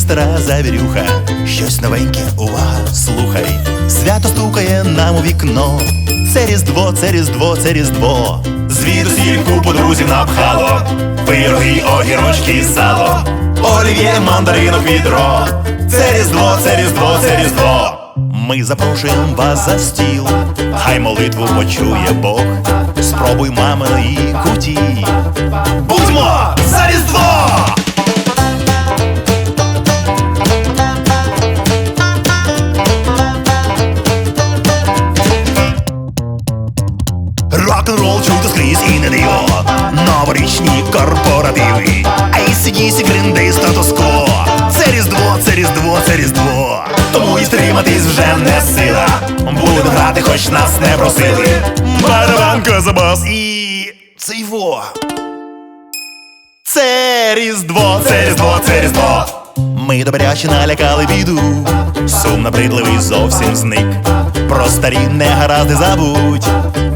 стара завірюха, щось новеньке, увага, слухай. Свято стукає нам у вікно. Це різдво, це різдво, це різдво. Звідусіль купу друзів напхало. Пироги, огірочки, сало. Олів'є, мандаринок, відро. Це різдво, це різдво, це різдво. Ми запрошуємо вас за стіл. Хай молитву почує Бог. Спробуй маминої куті. Будьмо за різдво! Не диво Новорічні корпоративи. ACDC, Green Day, статус-кво. Це різдво, це різдво, це різдво. Тому і стриматись вже не сила. Будем грати, хоч нас не просили. Барабан, козабас і цейво Це різдво, це різдво, це різдво. Ми добряче налякали біду. Сум набридливий зовсім зник. Про старі негаразди забудь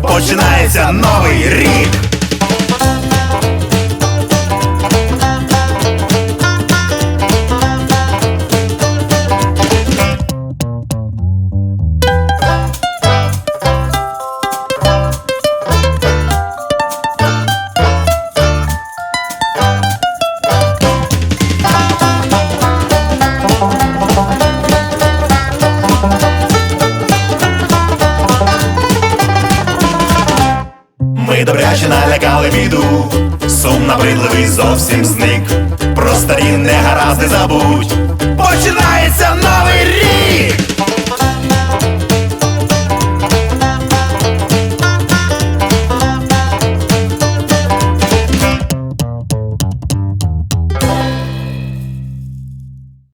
Починається новий рік ми добряче налякали біду, сум набридливий зовсім зник. Про старі не негаразди забудь. Починається новий рік!